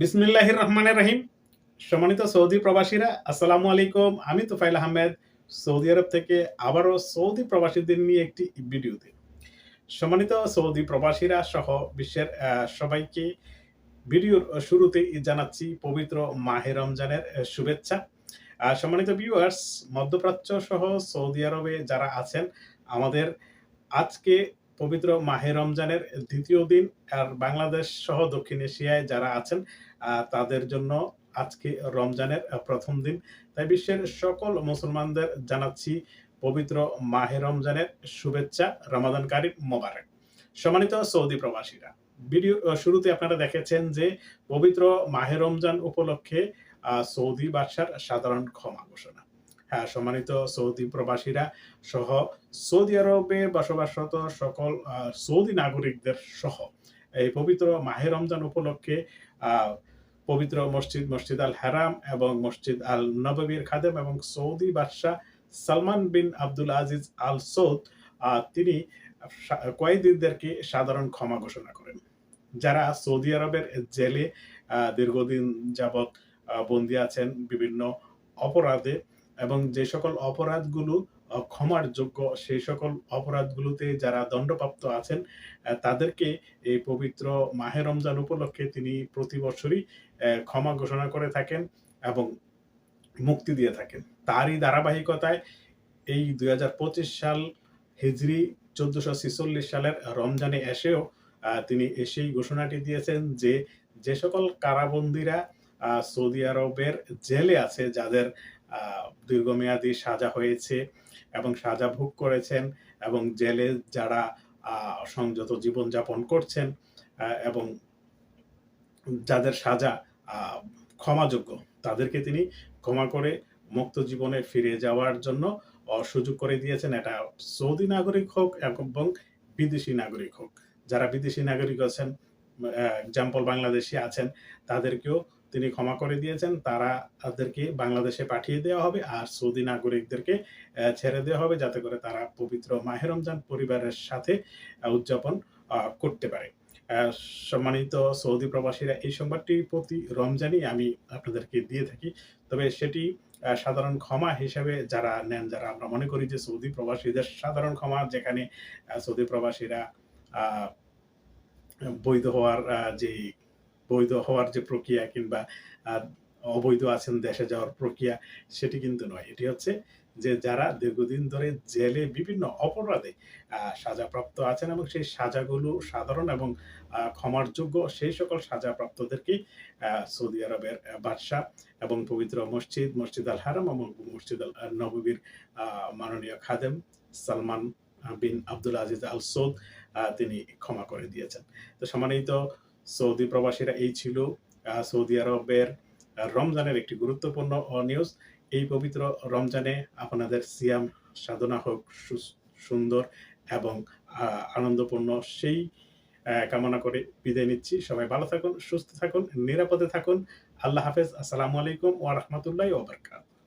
বিসমিল্লাহির রহমানের রহিম। সম্মানিত সৌদি প্রবাসীরা, আসসালামু আলাইকুম। আমি তোফাইল আহমেদ, সৌদি আরব থেকে আবারও সৌদি প্রবাসীদের নিয়ে একটি ভিডিওতে। সম্মানিত সৌদি প্রবাসীরা সহ বিশ্বের সবাইকে ভিডিওর শুরুতে জানাচ্ছি পবিত্র মাহে রমজানের শুভেচ্ছা। সম্মানিত ভিউয়ার্স মধ্যপ্রাচ্য সহ সৌদি আরবে যারা আছেন, আমাদের আজকে পবিত্র মাহে রমজানের দ্বিতীয় দিন আর বাংলাদেশ সহ দক্ষিণ এশিয়ায় যারা আছেন তাদের জন্য আজকে রমজানের প্রথম দিন। তাই বিশ্বের সকল মুসলমানদের জানাচ্ছি পবিত্র মাহে রমজানের শুভেচ্ছা, রমাদান কারিম মোবারক। সম্মানিত সৌদি প্রবাসীরা, ভিডিও শুরুতে আপনারা দেখেছেন যে পবিত্র মাহে রমজান উপলক্ষে সৌদি বাদশার সাধারণ ক্ষমা ঘোষণা। হ্যাঁ সম্মানিত সৌদি প্রবাসীরা সহ সৌদি আরবে বসবাসরত সকল সৌদি নাগরিকদের সহ এই পবিত্র মাহে রমজান উপলক্ষে পবিত্র মসজিদ মসজিদ আল হারাম এবং মসজিদ আল নববীর খাদেম এবং সৌদি বাদশাহ সালমান বিন আব্দুল আজিজ আল সৌদ তিনি কয়েদিদেরকে সাধারণ ক্ষমা ঘোষণা করেন। যারা সৌদি আরবের জেলে দীর্ঘদিন যাবৎ বন্দী আছেন বিভিন্ন অপরাধে এবং যে সকল অপরাধগুলো ক্ষমার যোগ্য সেই সকল অপরাধগুলোতে যারা দণ্ডপ্রাপ্ত আছেন তাদেরকে এই পবিত্র মাহে রমজান উপলক্ষে তিনি প্রতি বছরই ক্ষমা ঘোষণা করে থাকেন এবং মুক্তি দিয়ে থাকেন। তারই ধারাবাহিকতায় এই দুই হাজার পঁচিশ সাল হিজরি চোদ্দশো ছিচল্লিশ সালের রমজানে এসেও তিনি সেই ঘোষণাটি দিয়েছেন যে যে সকল কারাবন্দীরা সৌদি আরবের জেলে আছে যাদের দীর্ঘমেয়াদী সাজা হয়েছে এবং সাজা ভোগ করেছেন এবং জেলে যারা সংযত জীবনযাপন করছেন এবং যাদের সাজা ক্ষমাযোগ্য, তাদেরকে তিনি ক্ষমা করে মুক্ত জীবনে ফিরে যাওয়ার জন্য সুযোগ করে দিয়েছেন। এটা সৌদি নাগরিক হোক এবং বিদেশি নাগরিক হোক। যারা বিদেশি নাগরিক আছেন এক্সাম্পল বাংলাদেশি আছেন, তাদেরকেও তিনি ক্ষমা করে দিয়েছেন, তারা তাদেরকে বাংলাদেশে পাঠিয়ে দেওয়া হবে আর সৌদি নাগরিকদেরকে ছেড়ে দেওয়া হবে যাতে করে তারা পবিত্র মাহে রমজান পরিবারের সাথে উদযাপন করতে পারে। সম্মানিত সৌদি প্রবাসীরা, এই সংবাদটি প্রতি রমজানই আমি আপনাদেরকে দিয়ে থাকি। তবে সেটি সাধারণ ক্ষমা হিসেবে যারা নেন, যারা আমরা মনে করি যে সৌদি প্রবাসীদের সাধারণ ক্ষমা, যেখানে সৌদি প্রবাসীরা বৈধ হওয়ার যে বৈধ হওয়ার যে প্রক্রিয়া কিংবা অবৈধ আছেন দেশে যাওয়ার প্রক্রিয়া সেটি কিন্তু নয়। এটি হচ্ছে যে যারা দীর্ঘদিন ধরে জেলে বিভিন্ন অপরাধে সাজাপ্রাপ্ত আছেন এবং সেই সাজাগুলো সাধারণ এবং ক্ষমার যোগ্য সেই সকল সাজাপ্রাপ্তদেরকে সৌদি আরবের বাদশাহ এবং পবিত্র মসজিদ মসজিদ আল হারাম এবং মসজিদ আল নববীর আহ, মাননীয় খাদেম সালমান বিন আব্দুল আজিজ আল সৌদ তিনি ক্ষমা করে দিয়েছেন। তো সম্মানিত সৌদি প্রবাসীরা এই ছিল সৌদি আরবের রমজানের একটি গুরুত্বপূর্ণ নিউজ এই পবিত্র রমজানে আপনাদের সিয়াম সাধনা হোক সুন্দর এবং আনন্দপূর্ণ সেই কামনা করে বিদায় নিচ্ছি। সবাই ভালো থাকুন, সুস্থ থাকুন, নিরাপদে থাকুন। আল্লাহ হাফেজ। আসসালামু আলাইকুম ওয়া রাহমাতুল্লাহি ওয়া বারাকাতুহু।